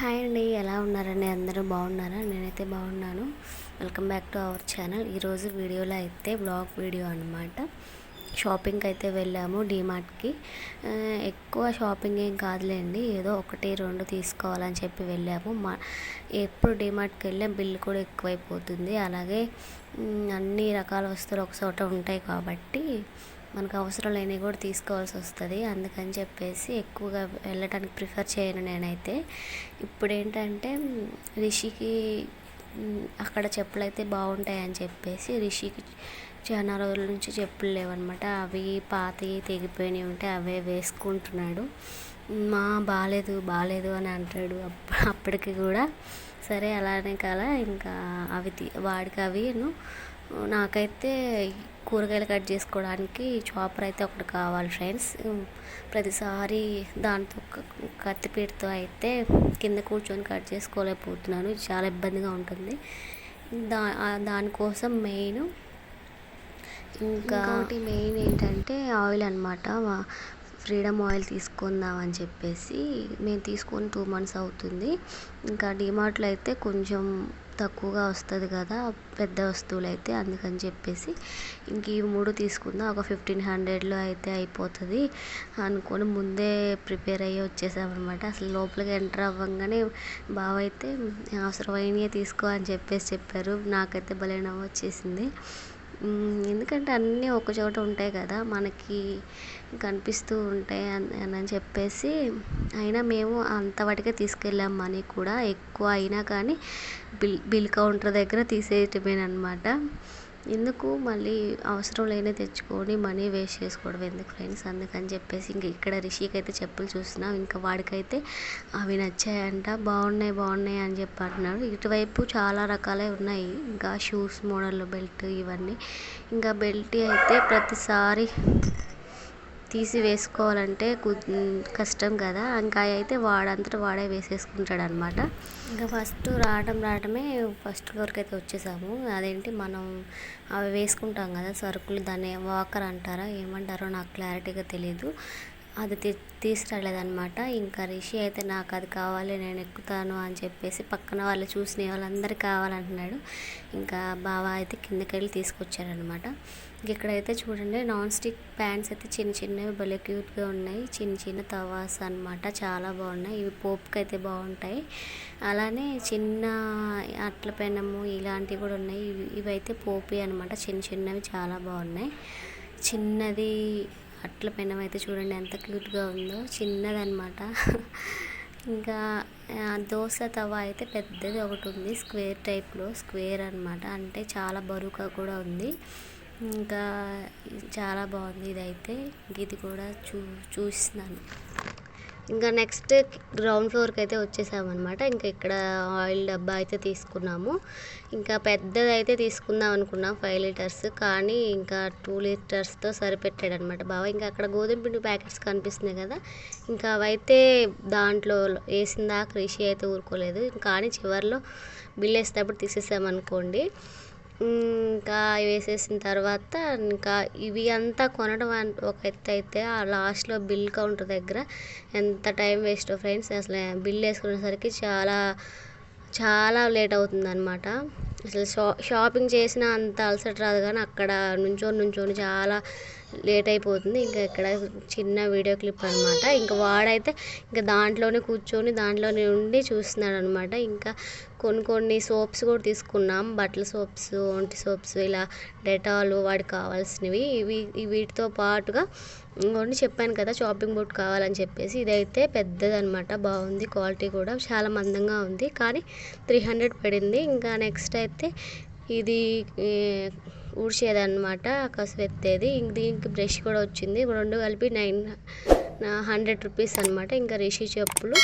Hi అండి ఎలా ఉన్నారండి? అందరూ బాగున్నారా? నేనైతే బాగున్నాను. Welcome back to our channel. ఈరోజు వీడియోలో అయితే బ్లాగ్ వీడియో అనమాట షాపింగ్కి అయితే వెళ్ళాము డీమార్ట్కి. ఎక్కువ షాపింగ్ ఏం కాదులేండి ఏదో ఒకటి రెండు తీసుకోవాలని చెప్పి వెళ్ళాము. మా ఎప్పుడు డీమార్ట్కి వెళ్ళే బిల్లు కూడా ఎక్కువైపోతుంది. అలాగే అన్ని రకాల వస్తువులు ఒక చోట ఉంటాయి కాబట్టి మనకు అవసరం లేనివి కూడా తీసుకోవాల్సి వస్తుంది అందుకని చెప్పేసి ఎక్కువగా వెళ్ళటానికి ప్రిఫర్ చేయను నేనైతే. ఇప్పుడు ఏంటంటే రిషికి అక్కడ చెప్పులు అయితే బాగుంటాయి అని చెప్పేసి రిషికి చాలా రోజుల నుంచి చెప్పులు లేవన్నమాట. అవి పాతవి తెగిపోయినవి ఉంటే అవే వేసుకుంటున్నాడు. మా బాగాలేదు బాగాలేదు అని అంటాడు. అప్పటికి కూడా. సరే అలానే కదా ఇంకా అవి తీ- వాడికి అవి నాకైతే కూరగాయలు కట్ చేసుకోవడానికి చాపర్ అయితే ఒకటి కావాలి ఫ్రెండ్స్ ప్రతిసారి దాంతో కత్తిపీటతో అయితే కింద కూర్చొని కట్ చేసుకోలేకపోతున్నాను. చాలా ఇబ్బందిగా ఉంటుంది. దా దానికోసం మెయిన్ ఇంకా మెయిన్ ఏంటంటే ఆయిల్ అనమాట ఫ్రీడమ్ ఆయిల్ తీసుకుందాం అని చెప్పేసి మేము తీసుకొని టూ మంత్స్ అవుతుంది. ఇంకా డిమార్ట్లో అయితే కొంచెం తక్కువగా వస్తుంది కదా పెద్ద వస్తువులు అయితే అందుకని చెప్పేసి ఇంక ఈ మూడు తీసుకుందాం. ఒక ఫిఫ్టీన్ హండ్రెడ్లో అయితే అయిపోతుంది అనుకొని ముందే ప్రిపేర్ అయ్యి వచ్చేసామన్నమాట. అసలు లోపలికి ఎంటర్ అవ్వగానే బావ అయితే అవసరమైనవి తీసుకో అని చెప్పేసి చెప్పారు. నాకైతే భలే నవ్వు వచ్చేసింది. ఎందుకంటే అన్నీ ఒక చోట ఉంటాయి కదా మనకి కనిపిస్తూ ఉంటాయి అని అని చెప్పేసి అయినా మేము అంత వాటికే తీసుకెళ్ళాం మనీ కూడా. ఎక్కువ అయినా కానీ బిల్ బిల్ కౌంటర్ దగ్గర తీసేయటమేనమాట ఎందుకు? మళ్ళీ అవసరం లేని తెచ్చుకొని మనీ వేస్ట్ చేసుకోవడం ఎందుకు ఫ్రెండ్స్? అందుకని చెప్పేసి ఇంక ఇక్కడ రిషికి అయితే చెప్పులు చూస్తున్నాం. ఇంకా వాడికైతే అవి నచ్చాయంట. బాగున్నాయి బాగున్నాయి అని చెప్పి అంటున్నాడు ఇటువైపు చాలా రకాలే ఉన్నాయి. ఇంకా షూస్ మోడల్ బెల్ట్ ఇవన్నీ. ఇంకా బెల్ట్ అయితే ప్రతిసారి తీసి వేసుకోవాలంటే కష్టం కదా. ఇంకా అయితే వాడంతట వాడే వేసేసుకుంటాడు అనమాట ఇంకా ఫస్ట్ రావడం రావడమే ఫస్ట్ ఫ్లోర్కి అయితే వచ్చేసాము. అదేంటి మనం అవి వేసుకుంటాం కదా సరుకులు దాన్ని వాకర్ అంటారా ఏమంటారో నాకు క్లారిటీగా తెలియదు అది తీ తీసుకురాలేదనమాట ఇంకా రిషి అయితే నాకు అది కావాలి నేను ఎక్కుతాను అని చెప్పేసి పక్కన వాళ్ళు చూసిన వాళ్ళందరికీ కావాలంటున్నాడు. ఇంకా బావ అయితే కిందకి వెళ్ళి తీసుకొచ్చారనమాట ఇక్కడైతే చూడండి నాన్ స్టిక్ ప్యాన్స్ అయితే చిన్న చిన్నవి భలే క్యూట్గా ఉన్నాయి. చిన్న చిన్న తవాస్ అనమాట చాలా బాగున్నాయి. ఇవి పోపుకి అయితే బాగుంటాయి. అలానే చిన్న అట్ల పెనము ఇలాంటివి కూడా ఉన్నాయి. ఇవి ఇవైతే పోపి అనమాట చిన్న చిన్నవి చాలా బాగున్నాయి. చిన్నది అట్ల పెనం అయితే చూడండి ఎంత క్యూట్గా ఉందో చిన్నదనమాట ఇంకా దోశ తవ అయితే పెద్దది ఒకటి ఉంది స్క్వేర్ టైప్లో స్క్వేర్ అనమాట అంటే చాలా బరువుగా కూడా ఉంది. ఇంకా చాలా బాగుంది ఇదైతే. ఇది కూడా చూ చూస్తున్నాను ఇంకా నెక్స్ట్ గ్రౌండ్ ఫ్లోర్కి అయితే వచ్చేసామన్నమాట. ఇంకా ఇక్కడ ఆయిల్ డబ్బా అయితే తీసుకున్నాము. ఇంకా పెద్దది అయితే తీసుకుందాం అనుకున్నాం ఫైవ్ లీటర్స్ కానీ ఇంకా టూ లీటర్స్తో సరిపెట్టాడు అనమాట బావ. ఇంకా అక్కడ గోధుమ పిండి ప్యాకెట్స్ కనిపిస్తున్నాయి కదా. ఇంకా అవైతే దాంట్లో వేసిందా దాకా రిషి అయితే ఊరుకోలేదు. కానీ చివరిలో బిల్ వేసేటప్పుడు తీసేసామనుకోండి. ఇంకా అవి వేసేసిన తర్వాత ఇంకా ఇవి అంతా కొనడం ఒక ఎత్తు అయితే ఆ లాస్ట్లో బిల్ కౌంటర్ దగ్గర ఎంత టైం వేస్ట్ ఫ్రెండ్స్ అసలు బిల్ వేసుకునేసరికి చాలా చాలా లేట్ అవుతుంది అనమాట అసలు షా షాపింగ్ చేసిన అంత అలసట రాదు కానీ అక్కడ నుంచొని నుంచొని చాలా లేట్ అయిపోతుంది. ఇంకా ఇక్కడ చిన్న వీడియో క్లిప్ అనమాట ఇంకా వాడైతే ఇంకా దాంట్లోనే కూర్చొని దాంట్లోనే ఉండి చూస్తున్నాడు అనమాట ఇంకా కొన్ని కొన్ని సోప్స్ కూడా తీసుకున్నాం. బట్టల సోప్స్ ఒంటి సోప్స్ ఇలా డెటాల్ వాడికి కావాల్సినవి. ఇవి వీటితో పాటుగా ఇంకోటి చెప్పాను కదా షాపింగ్ బోర్డ్ కావాలని చెప్పేసి. ఇదైతే పెద్దదనమాట బాగుంది క్వాలిటీ కూడా. చాలా మందంగా ఉంది. కానీ త్రీ హండ్రెడ్ పడింది. ఇంకా నెక్స్ట్ అయితే ఇది ఊడ్చేది ఊడ్చేదన్నమాట కసువెత్తేది ఇంక దీనికి బ్రష్ కూడా వచ్చింది. రెండు కలిపి నైన్ హండ్రెడ్ రూపీస్ అనమాట ఇంకా రిషి చెప్పులు.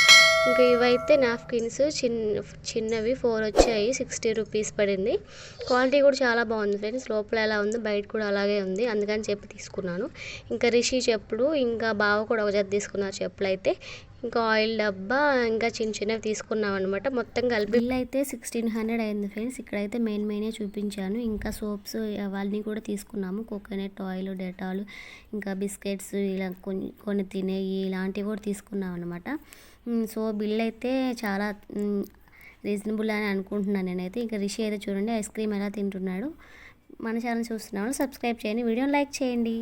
ఇంకా ఇవైతే నాప్కిన్స్ చిన్న చిన్నవి ఫోర్ వచ్చాయి సిక్స్టీ రూపీస్ పడింది. క్వాలిటీ కూడా చాలా బాగుంది ఫ్రెండ్స్. లోపల ఎలా ఉందో బయట కూడా అలాగే ఉంది. అందుకని చెప్పి తీసుకున్నాను. ఇంకా రిషి చెప్పులు ఇంకా బావ కూడా ఒక జత తీసుకున్నారు చెప్పులు అయితే. ఇంకా ఆయిల్ డబ్బా ఇంకా చిన్న చిన్నవి తీసుకున్నాం అనమాట మొత్తం కలిపి బిల్ అయితే సిక్స్టీన్ హండ్రెడ్ అయింది ఫ్రెండ్స్. ఇక్కడైతే మెయిన్ మెయినే చూపించాను. ఇంకా సోప్స్ అవన్నీ కూడా తీసుకున్నాము. కోకోనట్ ఆయిల్ డెటాల్ ఇంకా బిస్కెట్స్ ఇలా కొన్ని కొన్ని తినేవి ఇలాంటివి కూడా తీసుకున్నాం అనమాట సో బిల్ అయితే చాలా రీజనబుల్ అని అనుకుంటున్నాను నేనైతే. ఇంకా రిషి అయితే చూడండి ఐస్ క్రీమ్ ఎలా తింటున్నాడు. మన ఛానల్ చూస్తున్నాను సబ్స్క్రైబ్ చేయండి వీడియోని లైక్ చేయండి.